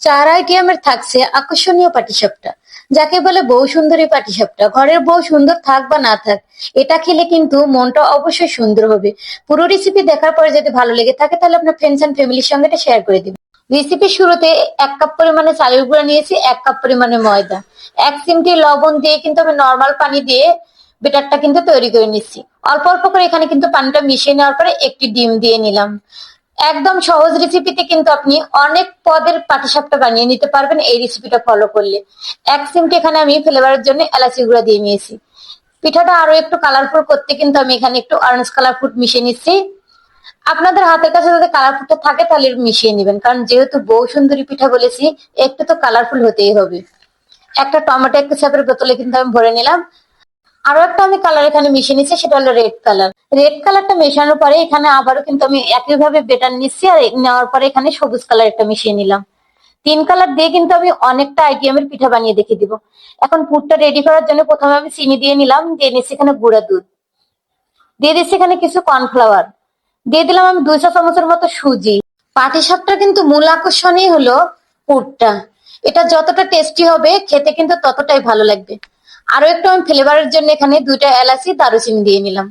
চার আইটেমের থাকছে আকর্ষণীয় পাটিসাপটা। যাকে বলে বউ সুন্দরী পাটিসাপটা। ঘরের বউ সুন্দর থাক বা না থাক, এটা খেলে কিন্তু মনটা অবশ্যই সুন্দর হবে। পুরো রেসিপি দেখার পরে যদি ভালো লেগে থাকে, তাহলে আপনার ফ্রেন্ডস অ্যান্ড ফ্যামিলির সঙ্গে এটা শেয়ার করে দিবেন। রেসিপির শুরুতে এক কাপ পরিমাণে চালের গুঁড়া নিয়েছি, এক কাপ পরিমাণে ময়দা। এক চিমটি লবণ দিয়ে কিন্তু আমি নর্মাল পানি দিয়ে বেটারটা কিন্তু তৈরি করে নিচ্ছি। অল্প অল্প করে এখানে কিন্তু পানিটা মিশিয়ে নেওয়ার পরে একটি ডিম দিয়ে নিলাম। একদম সহজ রেসিপিতে কিন্তু আপনি অনেক পদের পাটিসাপটা বানিয়ে নিতে পারবেন এই রেসিপিটা ফলো করলে। এক সিমটি এখানে আমি ফ্লেভারের জন্য এলাচি গুঁড়া দিয়ে নিয়েছি। পিঠাটা আরও একটু কালারফুল করতে কিন্তু আমি এখানে একটু অরেঞ্জ কালার ফুড মিশিয়ে নিচ্ছি। আপনাদের হাতের কাছে যদি কালার ফুডটা থাকে তাহলে মিশিয়ে নেবেন, কারণ যেহেতু বউ সুন্দরী পিঠা বলেছি, একটু তো কালারফুল হতেই হবে। একটা টমেটো একটু সাপের বোতলে কিন্তু আমি ভরে নিলাম। আরও একটা আমি কালার এখানে মিশিয়ে নিচ্ছি, সেটা হলো রেড কালার রেড কালারটা মেশানোর পরে এখানে আবারও কিন্তু আমি একইভাবে বেটার নিচ্ছি আর নেওয়ার পরে এখানে সবুজ কালার একটা মিশিয়ে নিলাম। তিন কালার দিয়ে কিন্তু আমি অনেকটা আইটেমের পিঠা বানিয়ে দেখে দিব। এখন পুরটা রেডি করার জন্য প্রথমে আমি চিনি দিয়ে নিলাম, দিয়ে নিচ্ছি এখানে গুঁড়া দুধ। দিয়ে দিচ্ছি এখানে কিছু কর্নফ্লাওয়ার দিয়ে দিলাম আমি দুইশো চামচের মতো সুজি। পাটিসাপটার কিন্তু মূল আকর্ষণই হলো পুরটা। এটা যতটা টেস্টি হবে, খেতে কিন্তু ততটাই ভালো লাগবে। আরও একটু আমি ফ্লেভারের জন্য এখানে দুইটা এলাচি, দারুচিনি দিয়ে নিলাম।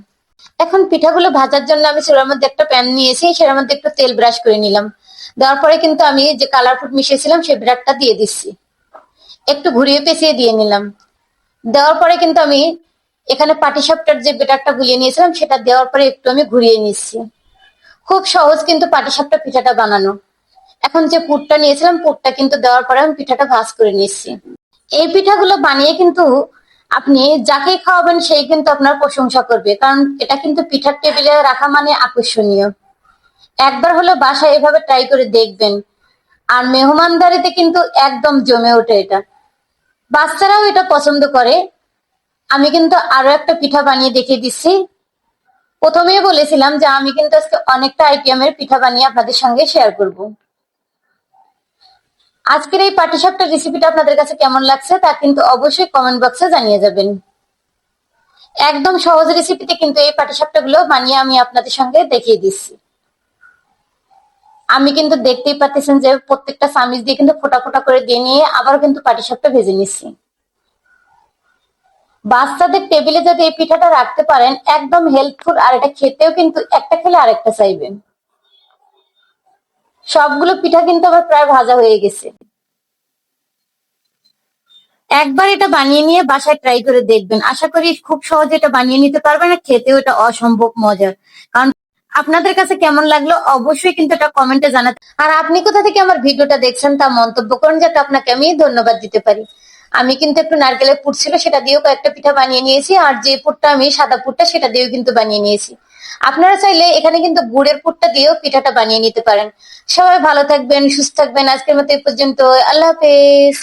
এখন পিঠাগুলো ভাজার জন্য আমি চুলার মধ্যে একটা প্যান নিয়েছি, সেটার মধ্যে একটু তেল ব্রাশ করে নিলাম। দেওয়ার পরে কিন্তু আমি যে কালার ফুড মিশিয়েছিলাম, সেই ব্রাশটা দিয়ে দিচ্ছি। একটু ঘুরিয়ে পেঁচিয়ে দিয়ে নিলাম। দেওয়ার পরে কিন্তু আমি এখানে পাটিসাপটার যে বেটারটা গুলিয়ে নিয়েছিলাম, সেটা দেওয়ার পরে একটু আমি ঘুরিয়ে নিচ্ছি। খুব সহজ কিন্তু পাটিসাপটা পিঠাটা বানানো। এখন যে পুরটা নিয়েছিলাম, পুরটা কিন্তু দেওয়ার পরে আমি পিঠাটা ভাজ করে নিচ্ছি। এই পিঠাগুলো বানিয়ে কিন্তু আপনি যাকে খাওয়াবেন, সেই কিন্তু আপনার প্রশংসা করবে। কারণ এটা কিন্তু পিঠার টেবিলে রাখা মানে আকর্ষণীয়। একবার হলে বাসায় এভাবে ট্রাই করে দেখবেন। আর মেহমানদারিতে কিন্তু একদম জমে ওঠে এটা। বাচ্চারাও এটা পছন্দ করে। আমি কিন্তু আরও একটা পিঠা বানিয়ে দেখিয়ে দিচ্ছি। প্রথমেই বলেছিলাম যে আমি কিন্তু আজকে অনেকটা আইটেমের পিঠা বানিয়ে আপনাদের সঙ্গে শেয়ার করব। আজকের এই পাটিসাপটা রেসিপিটা আপনাদের কাছে কেমন লাগছে তা কিন্তু অবশ্যই কমেন্ট বক্সে জানিয়ে যাবেন। একদম সহজ রেসিপিতে কিন্তু এই পাটিসাপটা গুলো বানিয়ে আমি আপনাদের সঙ্গে দেখিয়ে দিচ্ছি। আমি কিন্তু দেখতেই পাচ্ছেন যে প্রত্যেকটা চামিচ দিয়ে কিন্তু ফোটা ফোটা করে দিয়ে নিয়ে আবার কিন্তু পাটিসাপটা ভেজে নিচ্ছি। বাচ্চাদের টেবিলে যদি এই পিঠাটা রাখতে পারেন, একদম হেল্পফুল আর এটা খেতেও কিন্তু একটা খেলে আরেকটা চাইবেন। সবগুলো পিঠা কিন্তু আবার প্রায় ভাজা হয়ে গেছে। একবার এটা বানিয়ে নিয়ে বাসায় ট্রাই করে দেখবেন। আশা করি খুব সহজে এটা বানিয়ে নিতে পারবেন আর খেতেও এটা অসম্ভব মজার। কারণ আপনাদের কাছে কেমন লাগল অবশ্যই কিন্তু এটা কমেন্টে জানাতে আর আপনি কোথা থেকে আমার ভিডিওটা দেখছেন তা মন্তব্য করুন যাতে আপনাকে আমি ধন্যবাদ দিতে পারি। আমি কিন্তু একটু নারকেলের পুর ছিল, সেটা দিয়েও কয়েকটা পিঠা বানিয়ে নিয়েছি, আর যে পুরটা আমি সাদা পুরটা সেটা দিয়েও কিন্তু বানিয়ে নিয়েছি। আপনারা চাইলে এখানে কিন্তু গুড়ের পুরটা দিয়েও পিঠাটা বানিয়ে নিতে পারেন। সবাই ভালো থাকবেন, সুস্থ থাকবেন। আজকের মতো এই পর্যন্ত। আল্লাহ হাফেজ।